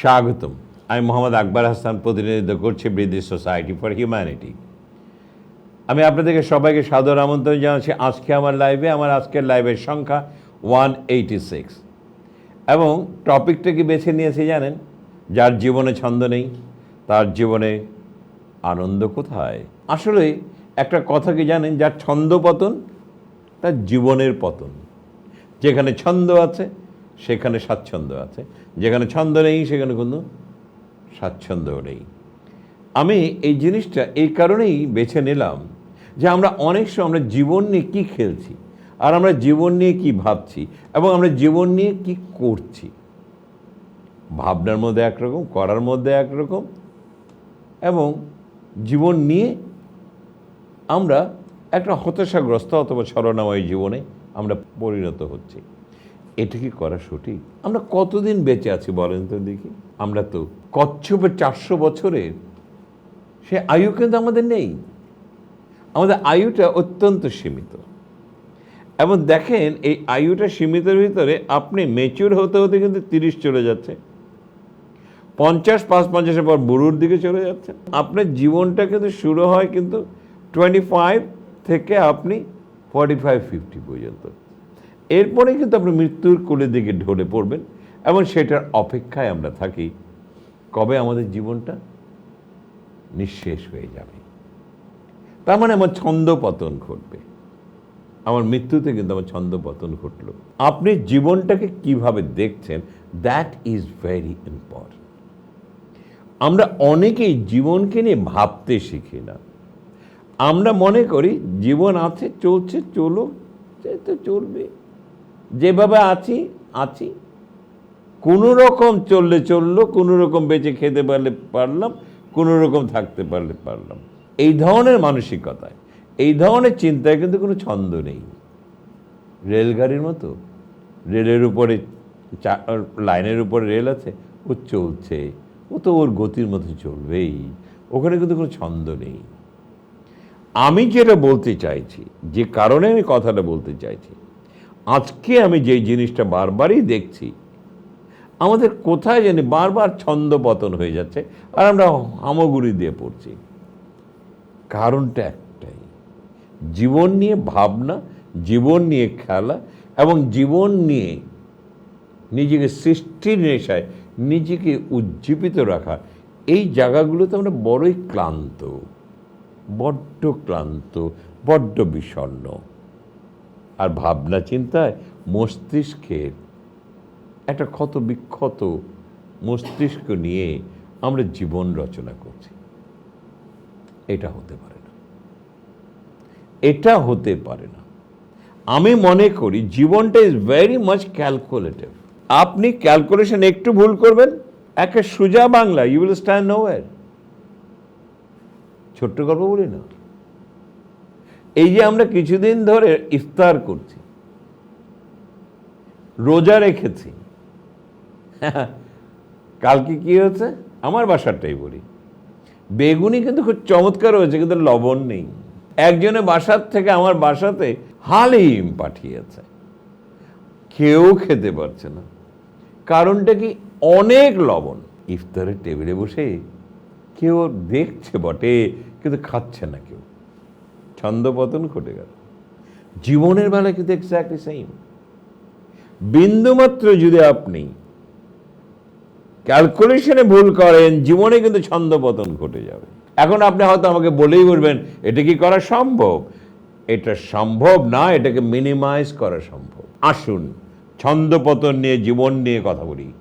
স্বাগতম। আমি মোহাম্মদ আকবর হাসান প্রতিনিধিত্ব করছি ব্রিটিশ সোসাইটি ফর হিউম্যানিটি। আমি আপনাদেরকে সবাইকে সাদর আমন্ত্রণ জানাচ্ছি। আজকে আমার লাইভে, আমার আজকের লাইভের সংখ্যা ওয়ান এইটি সিক্স এবং টপিকটা কি বেছে নিয়েছি জানেন? যার জীবনে ছন্দ নেই, তার জীবনে আনন্দ কোথায়? আসলে একটা কথা কি জানেন? যার ছন্দ পতন, তার জীবনের পতন। যেখানে ছন্দ আছে সেখানে স্বাচ্ছন্দ্য আছে। যেখানে ছন্দ নেই, সেখানে কোনো স্বাচ্ছন্দ্য নেই। আমি এই জিনিসটা, এই কারণেই বেছে নিলাম যে আমরা অনেক সময় আমরা জীবন নিয়ে কী খেলছি, আর আমরা জীবন নিয়ে কি ভাবছি, এবং আমরা জীবন নিয়ে কি করছি। ভাবনার মধ্যে একরকম, করার মধ্যে একরকম, এবং জীবন নিয়ে আমরা একটা হতাশাগ্রস্ত অথবা ছলনাময় জীবনে আমরা পরিণত হচ্ছি। এটা কি করা সঠিক? আমরা কতদিন বেঁচে আছি বলেন তো দেখি। আমরা তো কচ্ছপের চারশো বছরের সে আয়ু কিন্তু আমাদের নেই। আমাদের আয়ুটা অত্যন্ত সীমিত। এবং দেখেন, এই আয়ুটা সীমিতের ভিতরে আপনি মেচুর হতে হতে কিন্তু তিরিশ চলে যাচ্ছে। পঞ্চাশ, পাঁচ, পঞ্চাশের পর বুড়োর দিকে চলে যাচ্ছে। আপনার জীবনটা কিন্তু শুরু হয় কিন্তু টোয়েন্টি ফাইভ থেকে আপনি ফর্টি ফাইভ ফিফটি পর্যন্ত। এরপরে কিন্তু আপনি মৃত্যুর কোলের দিকে ঢলে পড়বেন এবং সেটার অপেক্ষায় আমরা থাকি। কবে আমাদের জীবনটা? নিঃশেষ হয়ে যাবে। তার মানে আমার ছন্দ পতন ঘটবে। আমার মৃত্যুতে কিন্তু আমার ছন্দ পতন ঘটলো। আপনি জীবনটাকে কীভাবে দেখছেন দ্যাট ইজ ভেরি ইম্পর্টেন্ট আমরা অনেকেই জীবনকে নিয়ে ভাবতে শিখি না। আমরা মনে করি, জীবন আছে, চলছে চলো সে তো চলবে। যেভাবে আছি আছি। কোনো রকম চললে চলল, কোনো রকম বেঁচে খেতে পারলে পারলাম, কোনো রকম থাকতে পারলে পারলাম। এই ধরনের মানসিকতায়, এই ধরনের চিন্তায় কিন্তু কোনো ছন্দ নেই। রেলগাড়ির মতো, রেলের উপরে লাইনের উপরে রেল আছে, ও চলছে, ও তো ওর গতির মতো চলবেই, ওখানে কিন্তু কোনো ছন্দ নেই। আমি যেটা বলতে চাইছি, যে কারণে আমি কথাটা বলতে চাইছি আজকে আমি যেই জিনিসটা বারবারই দেখছি, আমাদের কোথায় জানি বারবার ছন্দ পতন হয়ে যাচ্ছে আর আমরা হামগুড়ি দিয়ে পড়ছি। কারণটা একটাই, জীবন নিয়ে ভাবনা, জীবন নিয়ে খেলা এবং জীবন নিয়ে নিজেকে সৃষ্টির নেশায় নিজেকে উজ্জীবিত রাখা, এই জায়গাগুলোতে আমরা বড়ই ক্লান্ত, বড্ড ক্লান্ত, বড্ড বিষণ্ণ। আর ভাবনা চিন্তায় মস্তিষ্কের একটা ক্ষত বিক্ষত মস্তিষ্ক নিয়ে আমরা জীবন রচনা করছি। এটা হতে পারে না। এটা হতে পারে না। আমি মনে করি জীবনটা ইজ ভেরি মাচ ক্যালকুলেটিভ আপনি ক্যালকুলেশন একটু ভুল করবেন একটা সোজা Bangla you will stand nowhere ছোট্ট গল্প বলি না। এই যে আমরা কিছুদিন ধরে ইফতার করছি, রোজা রেখেছি, কালকে কি হয়েছে? আমার বাসারটাই বলি। বেগুনি কিন্তু খুব চমৎকার হয়েছে, কিন্তু লবণ নেই। একজনের বাসার থেকে আমার বাসাতে হালিম পাঠিয়েছে। কেউ খেতে পারছে না। কারণটা কি? অনেক লবণ। ইফতারের টেবিলে বসে কেউ দেখছে বটে, কিন্তু খাচ্ছে না কেউ। ছন্দপতন ঘটে গেল। জীবনের বেলা কিন্তু এক্স্যাক্টলি সেম বিন্দুমাত্র যদি আপনি ক্যালকুলেশনে ভুল করেন, জীবনে কিন্তু ছন্দপতন ঘটে যাবে। এখন আপনি হয়তো আমাকে বলেই বলবেন, এটা কি করা সম্ভব? এটা সম্ভব না, এটাকে মিনিমাইজ করা সম্ভব। আসুন, ছন্দপতন নিয়ে, জীবন নিয়ে কথা বলি।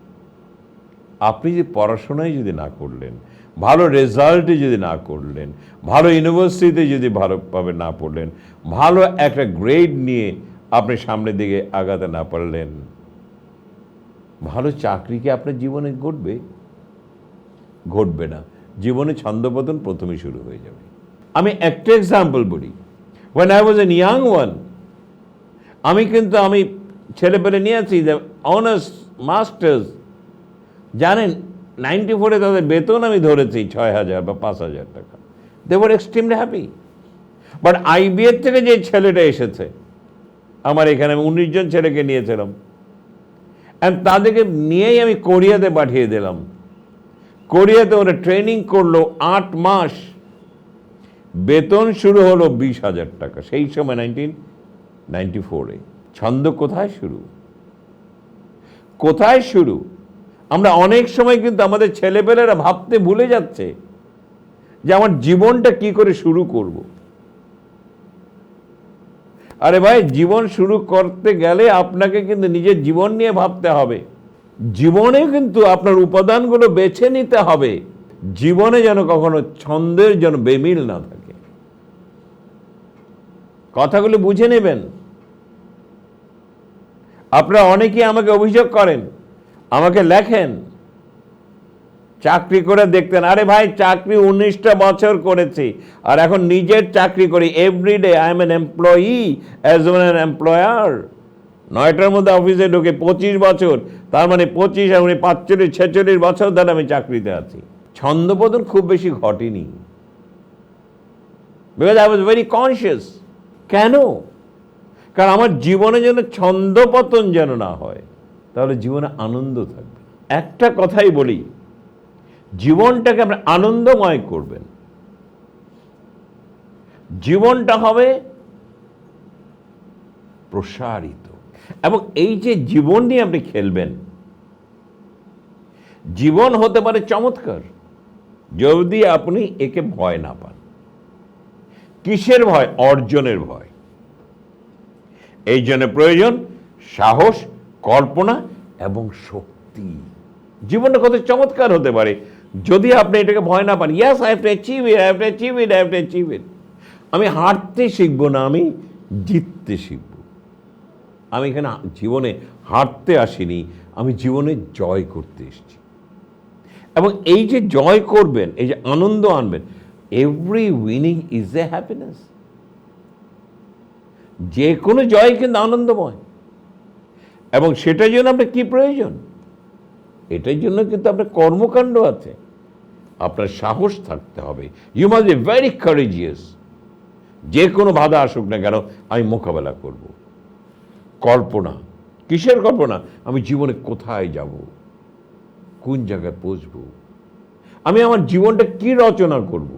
আপনি যে পড়াশোনায় যদি না করলেন ভালো রেজাল্টে যদি না করলেন, ভালো ইউনিভার্সিটিতে যদি ভালোভাবে না পড়লেন, ভালো একটা গ্রেড নিয়ে আপনি সামনের দিকে আগাতে না পারলেন, ভালো চাকরি কি আপনার জীবনে ঘটবে? ঘটবে না। জীবনে ছন্দপতন প্রথমে শুরু হয়ে যাবে। আমি একটা এক্সাম্পল বলি। When I was an young one আমি কিন্তু আমি ছেলে পেলে ছেলেপেলে নিয়েছি অনার্স মাস্টার্স জানেন নাইনটি ফোরে তাদের বেতন আমি ধরেছি ছয় হাজার বা পাঁচ হাজার টাকা। They were extremely happy but আইবিএর থেকে যে ছেলেটা এসেছে, আমার এখানে আমি উনিশ জন ছেলেকে নিয়েছিলাম। অ্যান্ড তাদেরকে নিয়েই আমি কোরিয়াতে পাঠিয়ে দিলাম। কোরিয়াতে ওরা ট্রেনিং করল আট মাস। বেতন শুরু হলো বিশ হাজার টাকা। সেই সময় নাইনটিন নাইনটি ফোরে ছন্দ কোথায় শুরু? কোথায় শুরু? আমরা অনেক সময় কিন্তু আমাদের ছেলেপেলেরা ভাবতে ভুলে যাচ্ছে যে আমার জীবনটা কি করে শুরু করব। আরে ভাই, জীবন শুরু করতে গেলে আপনাকে কিন্তু নিজের জীবন নিয়ে ভাবতে হবে। জীবনে কিন্তু আপনার উপাদানগুলো বেছে নিতে হবে। জীবনে যেন কখনো ছন্দের যেন বেমিল না থাকে। কথাগুলো বুঝে নেবেন। আপনারা অনেকেই আমাকে অভিযোগ করেন আমাকে লেখেন। চাকরি করে দেখতেন, আরে ভাই চাকরি উনিশটা বছর করেছি, আর এখন নিজের চাকরি করি everyday I am an employee as an employer নয়টার মধ্যে অফিসে ঢুকে পঁচিশ বছর, তার মানে পঁচিশ আর উনি পাঁচচল্লিশ, ছেচল্লিশ বছর ধরে আমি চাকরিতে আছি। ছন্দপতন খুব বেশি ঘটেনি। Because I was very conscious কেন? কারণ আমার জীবনে যেন ছন্দপতন যেন না হয়। তাহলে জীবনে আনন্দ থাকবে। একটা কথাই বলি, জীবনটাকে আপনি আনন্দময় করবেন। জীবনটা হবে প্রসারিত। এবং এই যে জীবন নিয়ে আপনি খেলবেন, জীবন হতে পারে চমৎকার, যদি আপনি একে ভয় না পান। কিসের ভয়? অর্জনের ভয়। এই জন্য প্রয়োজন সাহস কল্পনা এবং শক্তি। জীবনটা কত চমৎকার হতে পারে। যদি আপনি এটাকে ভয় না পান yes I have achieve it I have achieve it I have achieve it আমি হারতে শিখব না, আমি জিততে শিখব। আমি এখানে জীবনে হারতে আসিনি, আমি জীবনে জয় করতে এসেছি। এবং এই যে জয় করবেন, এই যে আনন্দ আনবেন every winning is a happiness যে কোনো জয় কিন্তু আনন্দময়। এবং সেটার জন্য আপনার কি প্রয়োজন? এটার জন্য কিন্তু আপনার কর্মকাণ্ড আছে। আপনার সাহস থাকতে হবে। You must be very courageous যে কোনো বাধা আসুক না কেন, আমি মোকাবেলা করব। কল্পনা। কিসের কল্পনা? আমি জীবনে কোথায় যাব? কোন জায়গায় পৌঁছবো? আমি আমার জীবনটা কি রচনা করব?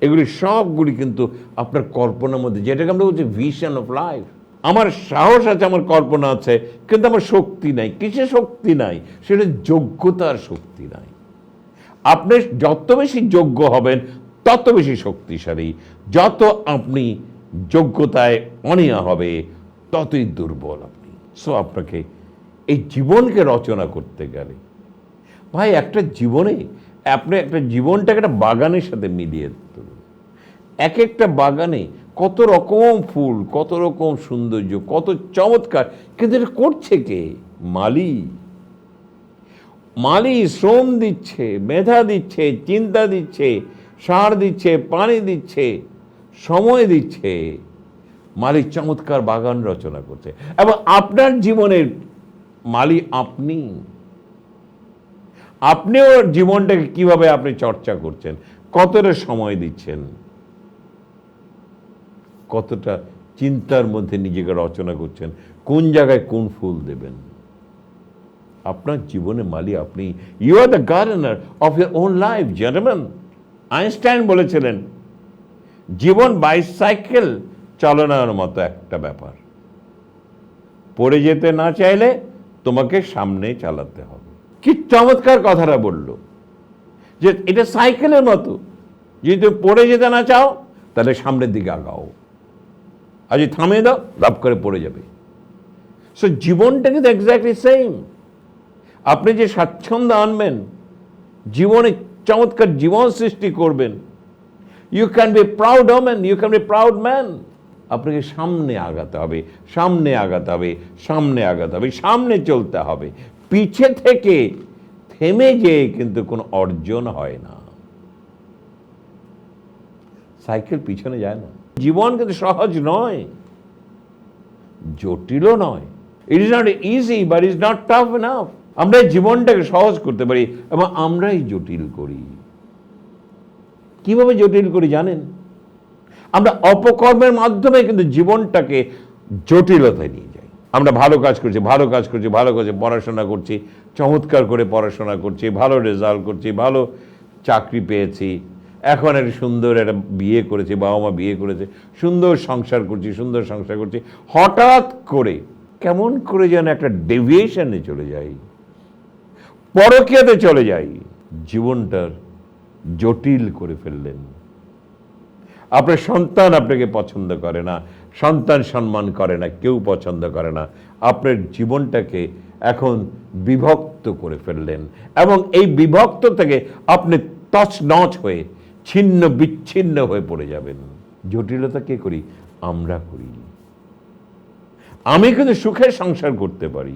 এগুলি সবগুলি কিন্তু আপনার কল্পনার মধ্যে, যেটাকে আমরা বলছি ভিশন অফ লাইফ আমার সাহস আছে, আমার কল্পনা আছে, কিন্তু আমার শক্তি নাই। কিসে শক্তি নাই? সেটা যোগ্যতার শক্তি নাই। আপনি যত বেশি যোগ্য হবেন, তত বেশি শক্তিশালী। যত আপনি যোগ্যতায় অনিয়া হবে, ততই দুর্বল আপনি। সো আপনাকে এই জীবনকে রচনা করতে গেলে। ভাই, একটা জীবনে আপনি একটা জীবনটাকে একটা বাগানের সাথে মিলিয়ে তুলুন। এক একটা বাগানে কত রকম ফুল, কত রকম সৌন্দর্য, কত চমৎকার। কিন্তু এটা করছে কে? মালি। মালি শ্রম দিচ্ছে, মেধা দিচ্ছে, চিন্তা দিচ্ছে, সার দিচ্ছে, পানি দিচ্ছে, সময় দিচ্ছে। মালিক চমৎকার বাগান রচনা করছে। এবং আপনার জীবনের মালি আপনি। আপনিও জীবনটাকে কীভাবে আপনি চর্চা করছেন? কতটা সময় দিচ্ছেন? কতটা চিন্তার মধ্যে নিজেকে রচনা করছেন, কোন জায়গায় কোন ফুল দেবেন? আপনার জীবনে মালি, আপনি you are the gardener of your own life gentleman Einstein বলেছিলেন, জীবন বাইসাইকেল চালানোর মতো একটা ব্যাপার। পড়ে যেতে না চাইলে তোমাকে সামনে চালাতে হবে। কি চমৎকার কথাটা বলল, যে এটা সাইকেলের মতো। যদি তুমি পড়ে যেতে না চাও, তাহলে সামনের দিকে আগাও। আর যদি থামিয়ে দাও লাভ করে পড়ে যাবে। সো জীবনটা কিন্তু এক্স্যাক্টলি সেম আপনি যে স্বাচ্ছন্দ্য আনবেন, জীবনে চমৎকার জীবন সৃষ্টি করবেন। You can be proud woman you can be proud man আপনাকে সামনে আগাতে হবে, সামনে আগাতে হবে, সামনে আগাতে হবে, সামনে চলতে হবে। পিছে থেকে থেমে যেয়ে কিন্তু কোনো অর্জন হয় না। সাইকেল পিছনে যায় না। জীবন কিন্তু সহজ নয়, জটিলও নয়। It is not easy but is not tough enough আমরা এই জীবনটাকে সহজ করতে পারি, এবং আমরাই জটিল করি। কীভাবে জটিল করি জানেন? আমরা অপকর্মের মাধ্যমে কিন্তু জীবনটাকে জটিলতায় নিয়ে যাই। আমরা ভালো কাজ করছি, ভালো কাজ করছি, ভালো কাজে পড়াশোনা করছি, চমৎকার করে পড়াশোনা করছি, ভালো রেজাল্ট করছি, ভালো চাকরি পেয়েছি। এখন একটা সুন্দর একটা বিয়ে করেছি, বাবা মা বিয়ে করেছে, সুন্দর সংসার করছি, সুন্দর সংসার করছি। হঠাৎ করে কেমন করে যেন একটা ডেভিয়েশনে চলে যাই পরকীয়াতে চলে যাই জীবনটার জটিল করে ফেললেন। আপনার সন্তান আপনাকে পছন্দ করে না, সন্তান সম্মান করে না, কেউ পছন্দ করে না। আপনার জীবনটাকে এখন বিভক্ত করে ফেললেন এবং এই বিভক্ত থেকে আপনি তছনছ হয়ে ছিন্ন, বিচ্ছিন্ন হয়ে পড়ে যাবেন। জটিলতা কে করি? আমরা করি। আমি কিন্তু সুখের সংসার করতে পারি।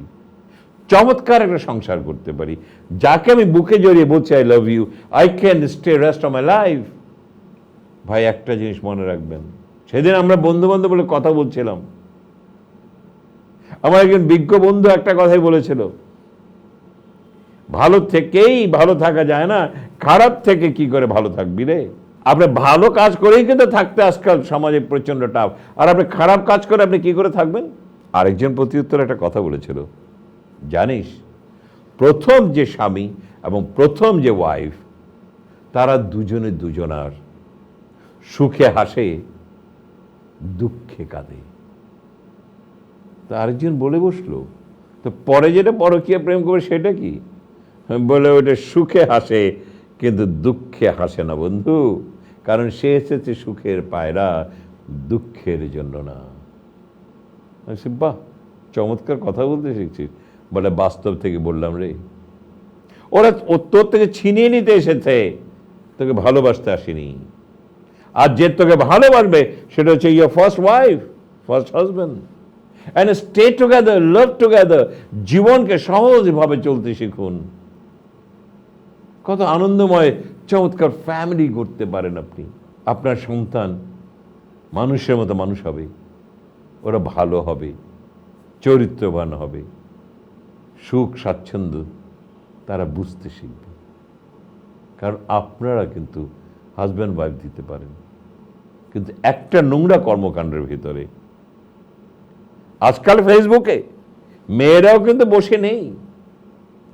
চমৎকার একটা সংসার করতে পারি। যাকে আমি বুকে জড়িয়ে বলছি I love you I can stay rest of my life ভাই, একটা জিনিস মনে রাখবেন। সেদিন আমরা বন্ধু বান্ধব বলে কথা বলছিলাম। আমার একজন বিজ্ঞ বন্ধু একটা কথাই বলেছিল ভালো থেকেই ভালো থাকা যায় না, খারাপ থেকে কি করে ভালো থাকবি রে? আপনি ভালো কাজ করেই কিন্তু থাকতে আজকাল সমাজে প্রচণ্ড টাফ। আর আপনি খারাপ কাজ করে আপনি কি করে থাকবেন? আরেকজন প্রতিউত্তর একটা কথা বলেছিল। জানিস, প্রথম যে স্বামী এবং প্রথম যে ওয়াইফ তারা দুজনে দুজনার সুখে হাসে, দুঃখে কাঁদে। তা আরেকজন বলে বসল, তো পরে যেটা পরকীয়া প্রেম করবে সেটা কি? বলে ওটা সুখে হাসে, কিন্তু দুঃখে হাসে না বন্ধু। কারণ সে এসেছে সুখের পায়রা, দুঃখের জন্য না। বাহ, চমৎকার কথা বলতে শিখছিস। বলে বাস্তব থেকে বললাম, রে, ওরা ও- তোর থেকে ছিনিয়ে নিতে এসেছে। তোকে ভালোবাসতে আসেনি। আর যে তোকে ভালোবাসবে, সেটা হচ্ছে your first wife first husband and stay together love together জীবনকে সহজভাবে চলতে শিখুন। কত আনন্দময়, চমৎকার ফ্যামিলি করতে পারেন আপনি। আপনার সন্তান মানুষের মতো মানুষ হবে। ওরা ভালো হবে, চরিত্রবান হবে। সুখ, স্বাচ্ছন্দ্য তারা বুঝতে শিখবে। কারণ আপনারা কিন্তু হাজব্যান্ড ওয়াইফ দিতে পারেন। কিন্তু একটা নোংরা কর্মকাণ্ডের ভিতরে। আজকাল ফেসবুকে মেয়েরাও কিন্তু বসে নেই।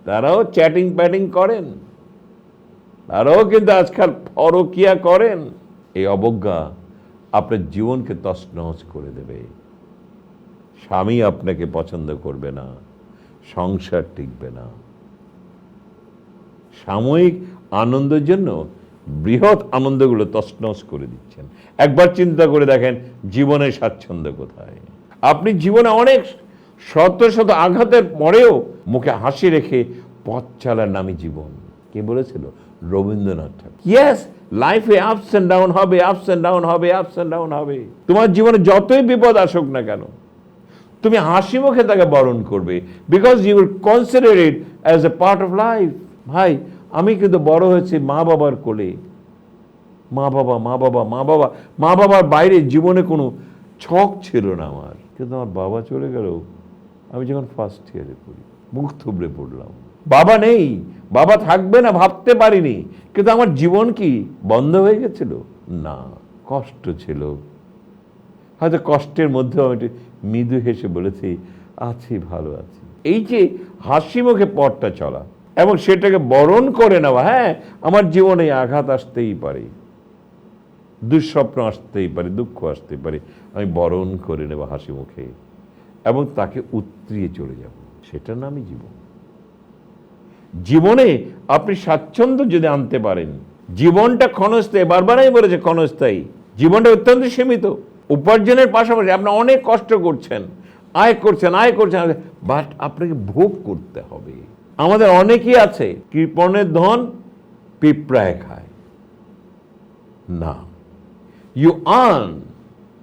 তারাও চ্যাটিং প্যাটিং করেন। তারাও কিন্তু আজকাল পরকিয়া করেন। এই অবজ্ঞা আপনার জীবনকে তছনছ করে দেবে। স্বামী আপনাকে পছন্দ করবে না, সংসার টিকবে না। সাময়িক আনন্দের জন্য বৃহৎ আনন্দগুলো তছনছ করে দিচ্ছেন। একবার চিন্তা করে দেখেন জীবনের স্বাচ্ছন্দ্য কোথায়। আপনি জীবনে অনেক শত শত আঘাতের পরেও মুখে হাসি রেখে পথ চালার নামই জীবন। কে বলেছিল? রবীন্দ্রনাথ ঠাকুর। ইয়েস লাইফে আপস অ্যান্ড ডাউন হবে আপস অ্যান্ড ডাউন হবে আপস অ্যান্ড ডাউন হবে। তোমার জীবনে যতই বিপদ আসুক না কেন, তুমি হাসি মুখে তাকে বরণ করবে। Because you will consider it as a part of life ভাই, আমি কিন্তু বড় হয়েছি মা বাবার কোলে। মা বাবা মা বাবা মা বাবা। মা বাবার বাইরে জীবনে কোনো ছক ছিল না আমার। কিন্তু আমার বাবা চলে গেল। আমি যখন ফার্স্ট ইয়ারে পড়ি, মুখ থুবড়ে পড়লাম। বাবা নেই, বাবা থাকবে না ভাবতে পারিনি। কিন্তু আমার জীবন কি বন্ধ হয়ে গেছিল? না, কষ্ট ছিল। হয়তো কষ্টের মধ্যেও আমি একটু মৃদু হেসে বলেছি, আছি, ভালো আছি। এই যে হাসি মুখে পথটা চলা এবং সেটাকে বরণ করে নেওয়া হ্যাঁ আমার জীবনে আঘাত আসতেই পারে, দুঃস্বপ্ন আসতেই পারে, দুঃখ আসতেই পারে, আমি বরণ করে নেব হাসি মুখে এবং তাকে উতরিয়ে চলে যাব। সেটার নামই জীবন। জীবনে আপনি স্বাচ্ছন্দ্য যদি আনতে পারেন, জীবনটা ক্ষণস্থায়ী, বারবার আমি বলেছি ক্ষণস্থায়ী, জীবনটা অত্যন্ত সীমিত, উপার্জনের পাশাপাশি আপনি অনেক কষ্ট করছেন, আয় করছেন আয় করছেন বাট আপনাকে ভোগ করতে হবে। আমাদের অনেকেই আছে, কৃপণের ধন পিঁপড়ায় খায়। না। ইউ আর্ন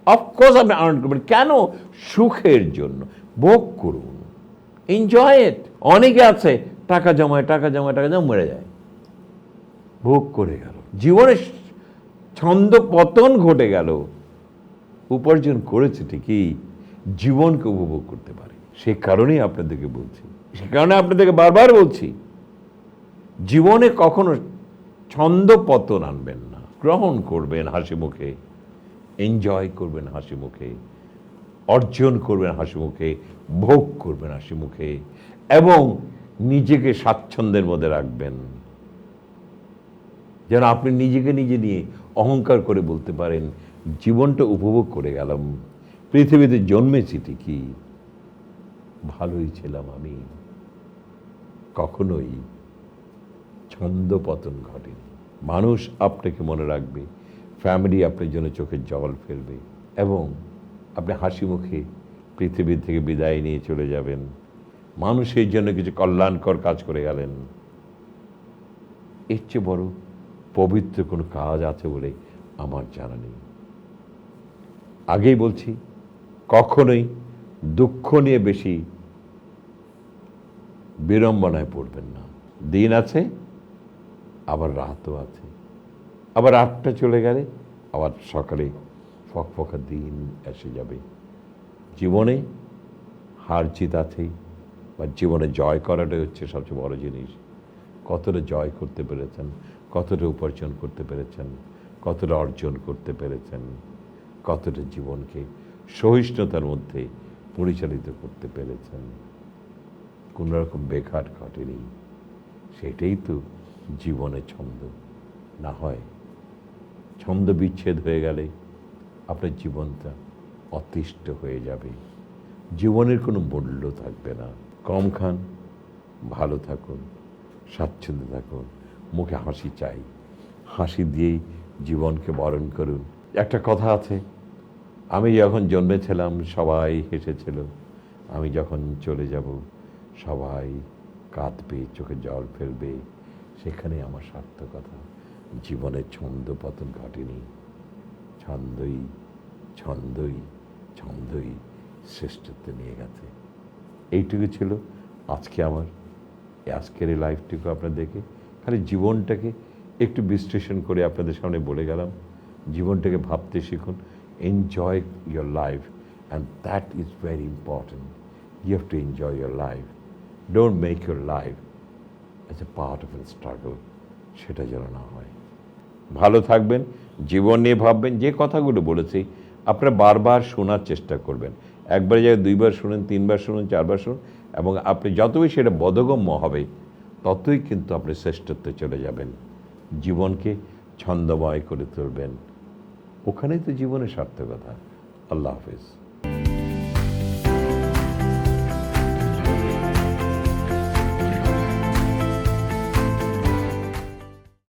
অফকোর্স আপনি আর্ন করবেন, কেন? সুখের জন্য। ভোগ করুন। এনজয় ইট অনেকে আছে টাকা জমায় টাকা জমায় টাকা জমা মরে যায়। ভোগ করে গেল। জীবনে ছন্দ পতন ঘটে গেল। উপার্জন করেছে ঠিকই জীবনকে উপভোগ করতে পারে। সে কারণেই আপনাদেরকে বলছি। সে কারণে আপনাদেরকে বারবার বলছি জীবনে কখনো ছন্দ পতন আনবেন না। গ্রহণ করবেন হাসি মুখে এনজয় করবেন হাসি মুখে অর্জন করবেন হাসি মুখে ভোগ করবেন হাসি মুখে এবং নিজেকে স্বাচ্ছন্দ্যের মধ্যে রাখবেন। যেন আপনি নিজেকে নিজে নিয়ে অহংকার করে বলতে পারেন, জীবনটা উপভোগ করে গেলাম, পৃথিবীতে জন্মেছি ঠিকই, ভালোই ছিলাম আমি। কখনোই ছন্দ পতন ঘটেনি। মানুষ আপনাকে মনে রাখবে ফ্যামিলি আপনার জন্য চোখের জল ফেলবে এবং আপনি হাসি মুখে পৃথিবী থেকে বিদায় নিয়ে চলে যাবেন। মানুষের জন্য কিছু কল্যাণকর কাজ করে গেলেন। এর চেয়ে বড় পবিত্র কোনো কাজ আছে বলে আমার জানা নেই। আগেই বলছি, কখনোই দুঃখ নিয়ে বেশি বিড়ম্বনায় পড়বেন না। দিন আছে, আবার রাতও আছে। আবার রাতটা চলে গেলে আবার সকালে ফকফকা দিন এসে যাবে। জীবনে হার জিত আছেই। বা জীবনে জয় করাটাই হচ্ছে সবচেয়ে বড় জিনিস। কতটা জয় করতে পেরেছেন, কতটা উপার্জন করতে পেরেছেন, কতটা অর্জন করতে পেরেছেন, কতটা জীবনকে সহিষ্ণুতার মধ্যে পরিচালিত করতে পেরেছেন। কোনো রকম বেকার ঘটেনি। সেটাই তো জীবনের ছন্দ। না হয় ছন্দ বিচ্ছেদ হয়ে গেলে আপনার জীবনটা অতিষ্ঠ হয়ে যাবে। জীবনের কোনো মূল্য থাকবে না। কম খান, ভালো থাকুন, স্বাচ্ছন্দ্যে থাকুন, মুখে হাসি চাই। হাসি দিয়েই জীবনকে বরণ করুন। একটা কথা আছে, আমি যখন জন্মেছিলাম, সবাই হেসেছিল, আমি যখন চলে যাব, সবাই কাঁদবে চোখে জল ফেলবে। সেখানে আমার সার্থকতা জীবনের ছন্দ পতন ঘটেনি। ছন্দই ছন্দই ছন্দই শ্রেষ্ঠত্ব নিয়ে গেছে। এইটুকু ছিল। আজকে আমার, আজকের এই লাইফটুকু আপনার দেখে, খালি জীবনটাকে একটু বিশ্লেষণ করে আপনাদের সামনে বলে গেলাম। জীবনটাকে ভাবতে শিখুন। Enjoy your life and that is very important you have to enjoy your life don't make your life as a part of an struggle সেটা যেন না হয়। ভালো থাকবেন, জীবন নিয়ে ভাববেন, যে কথাগুলো বলেছি, আপনারা বারবার শোনার চেষ্টা করবেন। একবার জায়গায় দুইবার শুনুন, তিনবার শুনুন, চারবার শুনুন, এবং আপনি যত বেশি এটা বোধগম্য হবে, ততই কিন্তু আপনি শ্রেষ্ঠত্বে চলে যাবেন। জীবনকে ছন্দময় করে তুলবেন। ওখানেই তো জীবনের সার্থকতা। আল্লাহ হাফিজ।